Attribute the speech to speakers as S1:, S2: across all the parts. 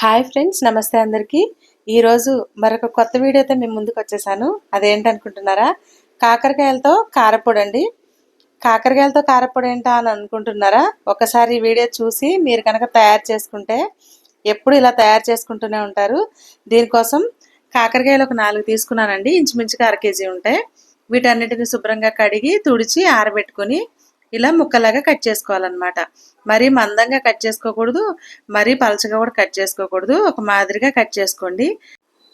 S1: Hi friends నమస్తే అందరికీ. ఈరోజు మరొక కొత్త వీడియోతో మేము ముందుకు వచ్చేసాను. అదేంటనుకుంటున్నారా? కాకరకాయలతో కారపొడి అండి కాకరకాయలతో కారపొడి ఏంటా అని అనుకుంటున్నారా? ఒకసారి ఈ వీడియో చూసి మీరు కనుక తయారు చేసుకుంటే ఎప్పుడు ఇలా తయారు చేసుకుంటూనే ఉంటారు. దీనికోసం కాకరకాయలు ఒక నాలుగు తీసుకున్నానండి. ఇంచుమించుగా అర కేజీ ఉంటాయి వీటన్నిటిని శుభ్రంగా కడిగి తుడిచి ఆరబెట్టుకొని ఇలా ముక్కలాగా కట్ చేసుకోవాలన్నమాట. మరీ మందంగా కట్ చేసుకోకూడదు మరీ పలచగా కూడా కట్ చేసుకోకూడదు. ఒక మాదిరిగా కట్ చేసుకోండి.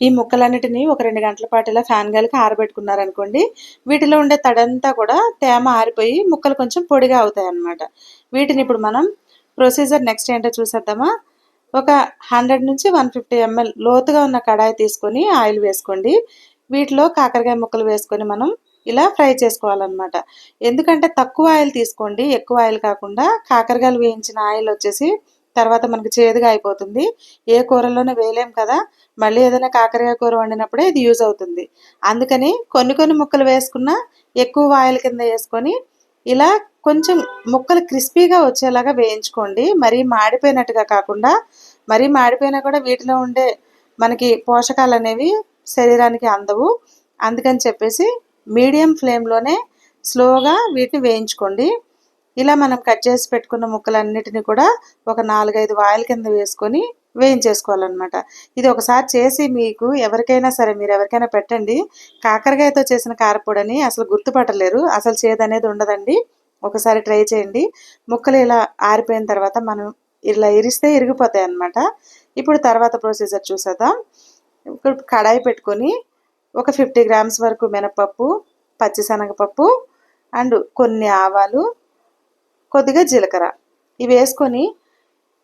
S1: ఈ ముక్కలన్నిటిని ఒక రెండు గంటల పాటు ఇలా ఫ్యాన్ గాలికి ఆరబెట్టుకున్నారనుకోండి వీటిలో ఉండే తడంతా కూడా తేమ ఆరిపోయి ముక్కలు కొంచెం పొడిగా అవుతాయి అన్నమాట వీటిని ఇప్పుడు మనం ప్రొసీజర్ నెక్స్ట్ ఏంటో చూసేద్దామా? ఒక హండ్రెడ్ నుంచి వన్ ఫిఫ్టీ ఎంఎల్ లోతుగా ఉన్న కడాయి తీసుకొని ఆయిల్ వేసుకోండి. వీటిలో కాకరకాయ ముక్కలు వేసుకొని మనం ఇలా ఫ్రై చేసుకోవాలన్నమాట. ఎందుకంటే తక్కువ ఆయిల్ తీసుకోండి ఎక్కువ ఆయిల్ కాకుండా కాకరకాయలు వేయించిన ఆయిల్ వచ్చేసి తర్వాత మనకి చేదుగా అయిపోతుంది. ఏ కూరలోనే వేయలేం కదా మళ్ళీ ఏదైనా కాకరకాయ కూర వండినప్పుడే ఇది యూజ్ అవుతుంది. అందుకని కొన్ని కొన్ని ముక్కలు వేసుకున్నా ఎక్కువ ఆయిల్ కింద వేసుకొని ఇలా కొంచెం ముక్కలు క్రిస్పీగా వచ్చేలాగా వేయించుకోండి. మరీ మాడిపోయినట్టుగా కాకుండా మరీ మాడిపోయినా కూడా వీటిలో ఉండే మనకి పోషకాలు అనేవి శరీరానికి అందవు. అందుకని చెప్పేసి మీడియం ఫ్లేమ్లోనే స్లోగా వీటిని వేయించుకోండి. ఇలా మనం కట్ చేసి పెట్టుకున్న ముక్కలన్నిటిని కూడా ఒక నాలుగైదు వాయిల్ కింద వేసుకొని వేయించేసుకోవాలన్నమాట. ఇది ఒకసారి చేసి మీకు ఎవరికైనా సరే మీరు ఎవరికైనా పెట్టండి. కాకరకాయతో చేసిన కారపొడని అసలు గుర్తుపట్టలేరు. అసలు చేదు అనేది ఉండదండి. ఒకసారి ట్రై చేయండి. ముక్కలు ఇలా ఆరిపోయిన తర్వాత మనం ఇలా ఇరిస్తే ఇరిగిపోతాయి అన్నమాట ఇప్పుడు తర్వాత ప్రొసీజర్ చూసేద్దాం. ఇప్పుడు కడాయి పెట్టుకొని ఒక ఫిఫ్టీ గ్రామ్స్ వరకు మినపప్పు పచ్చిశనగపప్పు అండ్ కొన్ని ఆవాలు కొద్దిగా జీలకర్ర. ఇవి వేసుకొని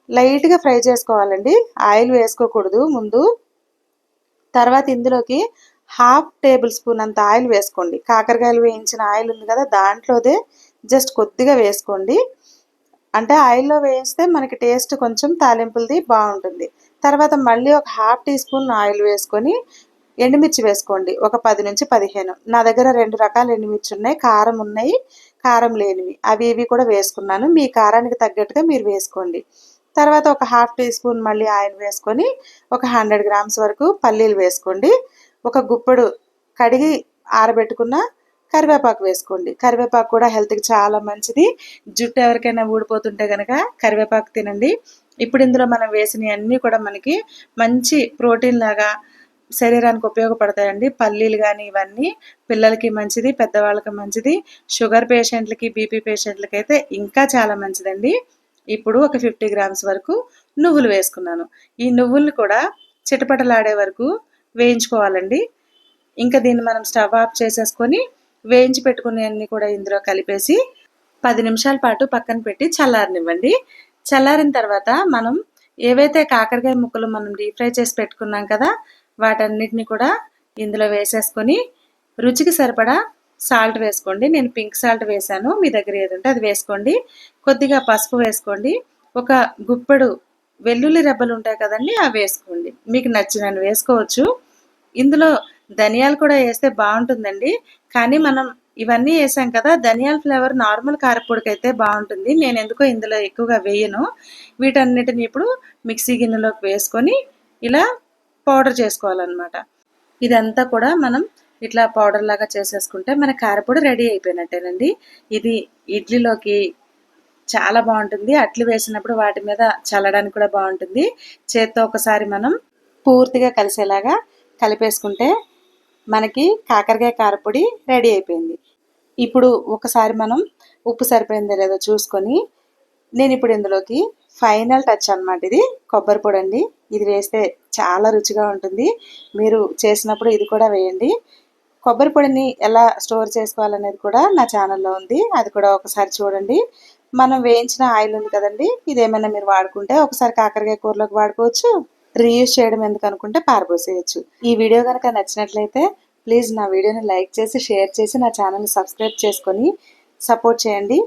S1: లైట్గా ఫ్రై చేసుకోవాలండి. ఆయిల్ వేసుకోకూడదు ముందు. తర్వాత ఇందులోకి హాఫ్ టేబుల్ స్పూన్ అంత ఆయిల్ వేసుకోండి. కాకరకాయలు వేయించిన ఆయిల్ ఉంది కదా దాంట్లోదే జస్ట్ కొద్దిగా వేసుకోండి. అంటే ఆయిల్లో వేస్తే మనకి టేస్ట్ కొంచెం తాలింపులది బాగుంటుంది. తర్వాత మళ్ళీ ఒక హాఫ్ టీ స్పూన్ ఆయిల్ వేసుకొని ఎండుమిర్చి వేసుకోండి. ఒక పది నుంచి పదిహేను. నా దగ్గర రెండు రకాల ఎండుమిర్చి ఉన్నాయి. కారం ఉన్నాయి. కారం లేనివి. అవి ఇవి కూడా వేసుకున్నాను. మీ కారానికి తగ్గట్టుగా మీరు వేసుకోండి. తర్వాత ఒక హాఫ్ టీ స్పూన్ మళ్ళీ ఆయిల్ వేసుకొని ఒక హండ్రెడ్ గ్రామ్స్ వరకు పల్లీలు వేసుకోండి. ఒక గుప్పడు కడిగి ఆరబెట్టుకున్న కరివేపాకు వేసుకోండి. కరివేపాకు కూడా హెల్త్కి చాలా మంచిది. జుట్టు ఎవరికైనా ఊడిపోతుంటే కనుక కరివేపాకు తినండి. ఇప్పుడు ఇందులో మనం వేసినవి అన్నీ కూడా మనకి మంచి ప్రోటీన్ లాగా శరీరానికి ఉపయోగపడతాయండి. పల్లీలు కానీ ఇవన్నీ పిల్లలకి మంచిది పెద్దవాళ్ళకి మంచిది. షుగర్ పేషెంట్లకి బీపీ పేషెంట్లకి అయితే ఇంకా చాలా మంచిదండి. ఇప్పుడు ఒక ఫిఫ్టీ గ్రామ్స్ వరకు నువ్వులు వేసుకున్నాను. ఈ నువ్వుల్ని కూడా చిటపటలాడే వరకు వేయించుకోవాలండి. ఇంకా దీన్ని మనం స్టవ్ ఆఫ్ చేసేసుకొని వేయించి పెట్టుకునేవన్నీ కూడా ఇందులో కలిపేసి పది నిమిషాల పాటు పక్కన పెట్టి చల్లారనివ్వండి. చల్లారిన తర్వాత మనం ఏవైతే కాకరకాయ ముక్కలు మనం డీప్ ఫ్రై చేసి పెట్టుకున్నాం కదా వాటన్నిటిని కూడా ఇందులో వేసేసుకొని రుచికి సరిపడా సాల్ట్ వేసుకోండి. నేను పింక్ సాల్ట్ వేసాను మీ దగ్గర ఏదంటే అది వేసుకోండి. కొద్దిగా పసుపు వేసుకోండి. ఒక గుప్పెడు వెల్లుల్లి రెబ్బలు ఉంటాయి కదండి అవి వేసుకోండి. మీకు నచ్చినవి వేసుకోవచ్చు. ఇందులో ధనియాలు కూడా వేస్తే బాగుంటుందండి. కానీ మనం ఇవన్నీ వేసాం కదా ధనియాల ఫ్లేవర్ నార్మల్ కారపొడికి అయితే బాగుంటుంది. నేను ఎందుకో ఇందులో ఎక్కువగా వేయను. వీటన్నిటిని ఇప్పుడు మిక్సీ గిన్నెలోకి వేసుకొని ఇలా పౌడర్ చేసుకోవాలన్నమాట. ఇదంతా కూడా మనం ఇట్లా పౌడర్ లాగా చేసేసుకుంటే మన కారపొడి రెడీ అయిపోయినట్టేనండి. ఇది ఇడ్లీలోకి చాలా బాగుంటుంది. అట్లు వేసినప్పుడు వాటి మీద చల్లడానికి కూడా బాగుంటుంది. చేత్తో ఒకసారి మనం పూర్తిగా కలిసేలాగా కలిపేసుకుంటే మనకి కాకరకాయ కారపొడి రెడీ అయిపోయింది. ఇప్పుడు ఒకసారి మనం ఉప్పు సరిపోయిందో లేదో చూసుకొని నేను ఇప్పుడు ఇందులోకి ఫైనల్ టచ్ అనమాట ఇది కొబ్బరి పొడి అండి ఇది వేస్తే చాలా రుచిగా ఉంటుంది. మీరు చేసినప్పుడు ఇది కూడా వేయండి. కొబ్బరి పొడిని ఎలా స్టోర్ చేసుకోవాలనేది కూడా నా ఛానల్లో ఉంది. అది కూడా ఒకసారి చూడండి. మనం వేయించిన ఆయిల్ ఉంది కదండి ఇది ఏమైనా మీరు వాడుకుంటే ఒకసారి కాకరకాయ కూరలోకి వాడుకోవచ్చు. రీయూజ్ చేయడం ఎందుకు అనుకుంటే పారబోసేయచ్చు. ఈ వీడియో కనుక నచ్చినట్లయితే ప్లీజ్ నా వీడియోని లైక్ చేసి షేర్ చేసి నా ఛానల్ని సబ్స్క్రైబ్ చేసుకొని సపోర్ట్ చేయండి.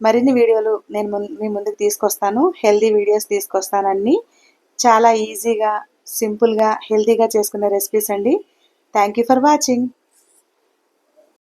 S1: మరిన్ని వీడియోలు నేను మీ ముందుకు తీసుకొస్తాను. హెల్దీ వీడియోస్ తీసుకొస్తాను అన్ని చాలా ఈజీగా సింపుల్గా హెల్తీగా చేసుకునే రెసిపీస్ అండి. Thank you for watching